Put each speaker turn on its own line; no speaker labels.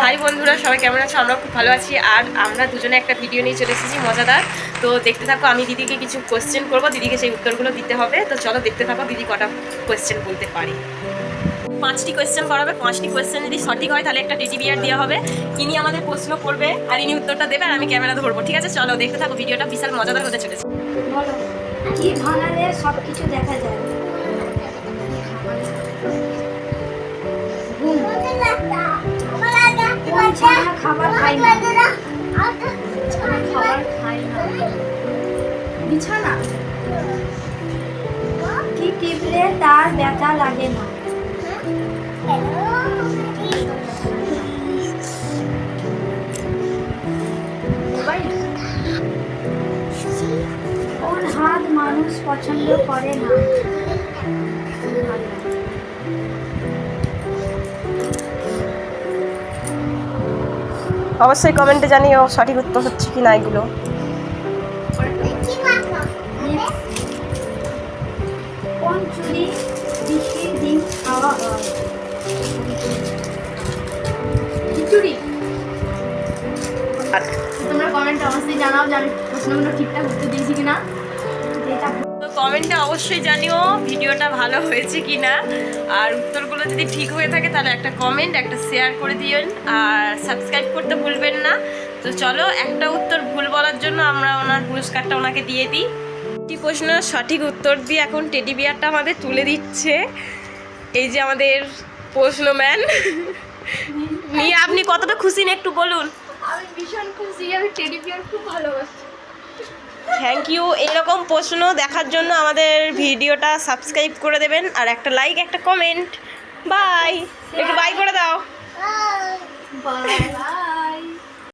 High বন্ধুরা, সবাই কেমন আছো? আমরা খুব ভালো আছি। আর আমরা দুজনে একটা ভিডিও নিয়ে চলে এসেছি, মজাদার। তো দেখতে থাকো, আমি দিদিকে কিছু কোয়েশ্চেন করব। দিদিকে সেই উত্তরগুলো দিতে হবে। তো চলো দেখতে থাকো, দিদি কটা কোয়েশ্চেন বলতে পারি। পাঁচটি কোয়েশ্চেন করাবে পাঁচটি কোয়েশ্চেন যদি সঠিক হয়, তাহলে একটা টেটি বিয়ার দেওয়া হবে। ইনি আমাদের প্রশ্ন করবে, আর ইনি উত্তরটা দেবে, আর আমি ক্যামেরা ধরবো। ঠিক আছে? চলো দেখতে থাকো ভিডিওটা বিশাল মজাদার হতে চলেছে।
বলো, কি ভাঙালে সব কিছু দেখা যায়? খাবার খায় না। খাবার খায় না। বিছানা? কি টিপলে তার ব্যথা লাগে না। কোন হাত মানুষ পছন্দ করে না।
অবশ্যই কমেন্টে জানিও সঠিক উত্তর হচ্ছে কি না এগুলো
তোমরা কমেন্টে অবশ্যই জানাও যে আমি প্রশ্নগুলো ঠিকঠাক উত্তর দিয়েছি কিনা। যেটা
কমেন্টে অবশ্যই জানিও ভিডিওটা ভালো হয়েছে কি না আর উত্তরগুলো যদি ঠিক হয়ে থাকে তাহলে একটা কমেন্ট একটা শেয়ার করে দিয়েন আর সাবস্ক্রাইব করতে ভুলবেন না। তো চলো একটা উত্তর ভুল বলার জন্য আমরা ওনার পুরস্কারটা ওনাকে দিয়ে দিই। একটি প্রশ্ন সঠিক উত্তর দিয়ে এখন টেডি বিয়ারটা আমাদের তুলে দিচ্ছে। এই যে আমাদের প্রশ্নম্যান নিয়ে আপনি কতটা খুশি না একটু বলুন।
আমি ভীষণ খুশি আমি টেডি বিয়ার খুব ভালোবাসি।
থ্যাংক ইউ এরকম প্রশ্ন দেখার জন্য আমাদের ভিডিওটা সাবস্ক্রাইব করে দেবেন আর একটা লাইক একটা কমেন্ট বাই একটু